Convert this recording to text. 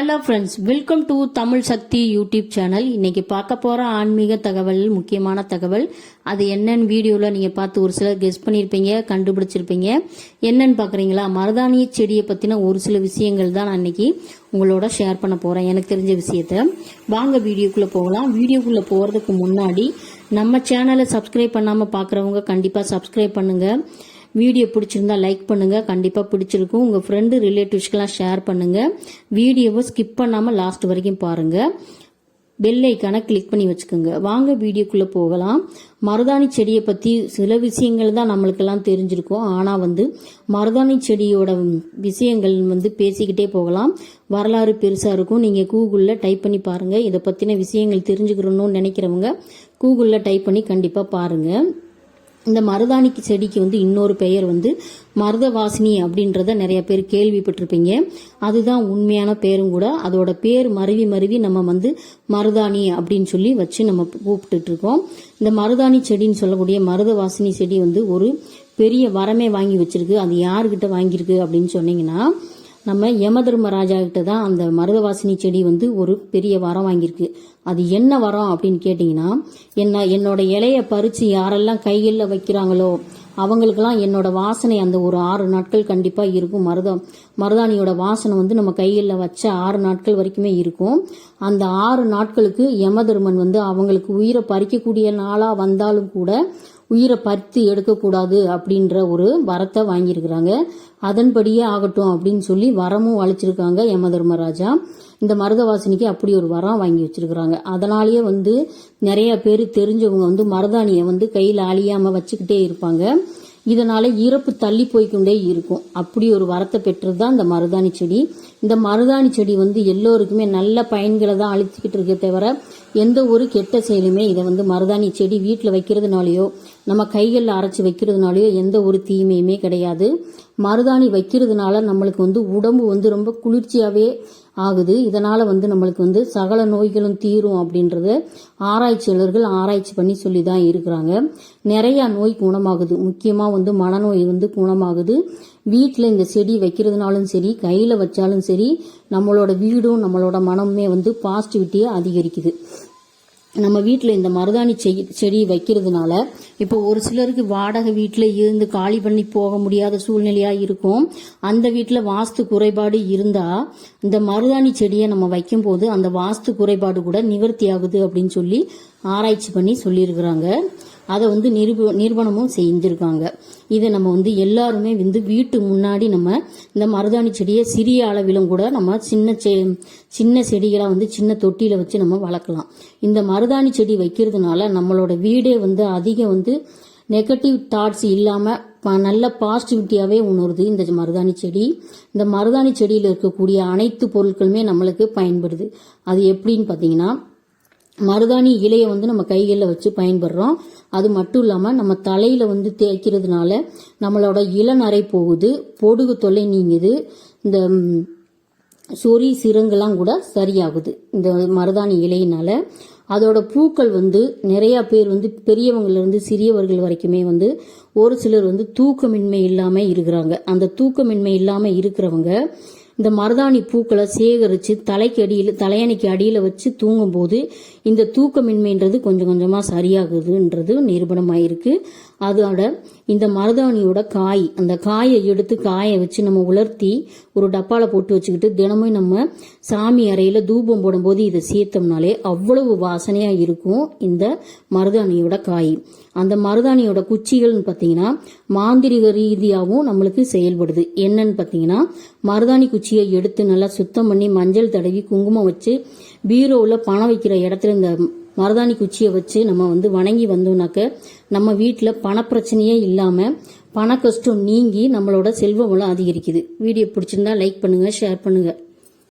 Hello friends welcome to Tamil Sakthi YouTube channel இன்னைக்கு பார்க்க போகிற ஆன்மீக தகவல் முக்கியமான தகவல் அது என்னன்னு வீடியோவில் நீங்கள் பார்த்து ஒரு சிலர் கெஸ் பண்ணியிருப்பீங்க கண்டுபிடிச்சிருப்பீங்க. என்னன்னு பார்க்குறீங்களா? மருதாணி செடியை பற்றின ஒரு சில விஷயங்கள் தான் நான் இன்னைக்கு உங்களோட ஷேர் பண்ண போகிறேன் எனக்கு தெரிஞ்ச விஷயத்த. வாங்க வீடியோக்குள்ளே போகலாம். வீடியோக்குள்ளே போகிறதுக்கு முன்னாடி நம்ம சேனலை சப்ஸ்கிரைப் பண்ணாமல் பார்க்குறவங்க கண்டிப்பாக சப்ஸ்கிரைப் பண்ணுங்கள் வீடியோ பிடிச்சிருந்தா லைக் பண்ணுங்க. கண்டிப்பா பிடிச்சிருக்கும். உங்க ஃப்ரெண்டு ரிலேட்டிவ்ஸ்க்கெல்லாம் ஷேர் பண்ணுங்க. வீடியோவை ஸ்கிப் பண்ணாம லாஸ்ட் வரைக்கும் பாருங்க. பெல் ஐக்கானை கிளிக் பண்ணி வச்சுக்கோங்க. வாங்க வீடியோக்குள்ளே போகலாம். மருதாணி செடியை பற்றி சில விஷயங்கள் தான் நம்மளுக்கெல்லாம் தெரிஞ்சிருக்கும். ஆனால் வந்து மருதாணி செடியோட விஷயங்கள் வந்து பேசிக்கிட்டே போகலாம். வரலாறு பெருசாக இருக்கும். நீங்கள் கூகுளில் டைப் பண்ணி பாருங்கள் இதை பற்றின விஷயங்கள் தெரிஞ்சுக்கிறோன்னு நினைக்கிறவங்க கூகுளில் டைப் பண்ணி கண்டிப்பாக பாருங்கள் இந்த மருதாணிக்கு செடிக்கு வந்து இன்னொரு பெயர் வந்து மருதவாசினி அப்படின்றத நிறைய பேர் கேள்விப்பட்டிருப்பீங்க. அதுதான் உண்மையான பேரும் கூட. அதோட பேர் மருவி மருவி நம்ம வந்து மருதாணி அப்படின்னு சொல்லி வச்சு நம்ம கூப்பிட்டுட்டு இருக்கோம் இந்த மருதாணி செடின்னு சொல்லக்கூடிய மருதவாசினி செடி வந்து ஒரு பெரிய வரமே வாங்கி வச்சிருக்கு. அது யாருக்கிட்ட வாங்கியிருக்கு அப்படின்னு சொன்னீங்கன்னா நம்ம யமதர்மராஜா கிட்ட தான் அந்த மருதவாசினி செடி வந்து ஒரு பெரிய வரம் வாங்கியிருக்கு. அது என்ன வரம் அப்படின்னு கேட்டிங்கன்னா என்ன என்னோட இலைய பறித்து யாரெல்லாம் கைகளில் வைக்கிறாங்களோ அவங்களுக்கெல்லாம் என்னோட வாசனை அந்த ஒரு ஆறு நாட்கள் கண்டிப்பாக இருக்கும். மருதம் மருதாணியோட வாசனை வந்து நம்ம கைகளில் வச்ச ஆறு நாட்கள் வரைக்குமே இருக்கும். அந்த ஆறு நாட்களுக்கு யமதர்மன் வந்து அவங்களுக்கு உயிரை பறிக்கக்கூடிய நாளாக வந்தாலும் கூட உயிரை பறித்து எடுக்கக்கூடாது அப்படின்ற ஒரு வரத்தை வாங்கியிருக்கிறாங்க. அதன்படியே ஆகட்டும் அப்படின்னு சொல்லி வரமும் அழிச்சிருக்காங்க யமதர்மராஜா இந்த மருதவாசினிக்கு அப்படி ஒரு வரம் வாங்கி வச்சிருக்கிறாங்க. அதனாலேயே வந்து நிறைய பேர் தெரிஞ்சவங்க வந்து மருதாணியை வந்து கையில் அழியாமல் வச்சுக்கிட்டே இருப்பாங்க. இதனால இறப்பு தள்ளி போய்க்கொண்டே இருக்கும். அப்படி ஒரு வரத்தை பெற்றது தான் இந்த மருதாணி செடி. இந்த மருதாணி செடி வந்து எல்லோருக்குமே நல்ல பயன்களை தான் அழிச்சுக்கிட்டு இருக்கே தவிர எந்த ஒரு கெட்ட செயலுமே இதை வந்து மருதாணி செடி வீட்டில் வைக்கிறதுனாலையோ நம்ம கைகளில் அரைச்சி வைக்கிறதுனாலையோ எந்த ஒரு தீமையுமே கிடையாது. மருதாணி வைக்கிறதுனால நம்மளுக்கு வந்து உடம்பு வந்து ரொம்ப குளிர்ச்சியாகவே ஆகுது. இதனால் வந்து நம்மளுக்கு வந்து சகல நோய்களும் தீரும் அப்படின்றத ஆராய்ச்சியாளர்கள் ஆராய்ச்சி பண்ணி சொல்லி தான் இருக்கிறாங்க. நிறையா நோய் குணமாகுது. முக்கியமாக வந்து மனநோய் வந்து குணமாகுது. வீட்டில் இந்த செடி வைக்கிறதுனாலும் சரி கையில் வச்சாலும் சரி நம்மளோட வீடும் நம்மளோட மனமுமே வந்து பாசிட்டிவிட்டியை அதிகரிக்குது. நம்ம வீட்டில் இந்த மருதாணி செடி செடி வைக்கிறதுனால இப்போ ஒரு சிலருக்கு வாடகை வீட்டில் இருந்து காலி பண்ணி போக முடியாத சூழ்நிலையாக இருக்கும். அந்த வீட்டில் வாஸ்து குறைபாடு இருந்தால் இந்த மருதாணி செடியை நம்ம வைக்கும்போது அந்த வாஸ்து குறைபாடு கூட நிவர்த்தி ஆகுது அப்படின்னு சொல்லி ஆராய்ச்சி பண்ணி சொல்லியிருக்கிறாங்க. அதை வந்து நிரூப நிரூபணமும் செஞ்சுருக்காங்க. இதை நம்ம வந்து எல்லாருமே வந்து வீட்டு முன்னாடி நம்ம இந்த மருதாணி செடியை சிறிய அளவிலும் கூட நம்ம சின்ன செ சின்ன செடிகளாக வந்து சின்ன தொட்டியில் வச்சு நம்ம வளர்க்கலாம். இந்த மருதாணி செடி வைக்கிறதுனால நம்மளோட வீடே வந்து அதிகம் வந்து நெகட்டிவ் தாட்ஸ் இல்லாமல் நல்ல பாசிட்டிவிட்டியாகவே உணருது இந்த மருதாணி செடி. இந்த மருதாணி செடியில் இருக்கக்கூடிய அனைத்து பொருட்களுமே நம்மளுக்கு பயன்படுது. அது எப்படின்னு பார்த்தீங்கன்னா மருதாணி இலையை வந்து நம்ம கைகளில் வச்சு பயன்படுறோம். அது மட்டும் இல்லாமல் நம்ம தலையில் வந்து தேய்க்கிறதுனால நம்மளோட இளநரை போகுது பொடுகு தொல்லை நீங்குது இந்த சொறி சிறங்கெல்லாம் கூட சரியாகுது இந்த மருதாணி இலையினால. அதோட பூக்கள் வந்து நிறையா பேர் வந்து பெரியவங்கலேருந்து சிறியவர்கள் வரைக்குமே வந்து ஒரு சிலர் வந்து தூக்கமின்மை இல்லாமல் இருக்கிறாங்க. அந்த தூக்கமின்மை இல்லாமல் இருக்கிறவங்க இந்த மருதாணி பூக்களை சேகரித்து தலைக்கு அடியில் தலையணைக்கு அடியில் வச்சு தூங்கும்போது இந்த தூக்கமின்மைன்றது கொஞ்சம் கொஞ்சமாக சரியாகுதுன்றது நிரூபணமாயிருக்கு. அதோட இந்த மருதாணியோட காய் அந்த காயை எடுத்து காயை வச்சு நம்ம உலர்த்தி ஒரு டப்பாவில் போட்டு வச்சுக்கிட்டு தினமும் நம்ம சாமி அறையில் தூபம் போடும்போது இதை சேர்த்தோம்னாலே அவ்வளவு வாசனையாக இருக்கும் இந்த மருதாணியோட காய். அந்த மருதாணியோட குச்சிகள்னு பார்த்தீங்கன்னா மாந்திரிக ரீதியாகவும் நம்மளுக்கு செயல்படுது. என்னன்னு பார்த்தீங்கன்னா மருதாணி குச்சியை எடுத்து நல்லா சுத்தம் பண்ணி மஞ்சள் தடவி குங்குமம் வச்சு பீரோவில் பணம் வைக்கிற இடத்துல இந்த மருதாணி குச்சியை வச்சு நம்ம வந்து வணங்கி வந்தோம்னாக்க நம்ம வீட்டில் பணப்பிரச்சனையே இல்லாமல் பண கஷ்டம் நீங்கி நம்மளோட செல்வ வளம் அதிகரிக்குது. வீடியோ பிடிச்சிருந்தா லைக் பண்ணுங்கள் ஷேர் பண்ணுங்கள்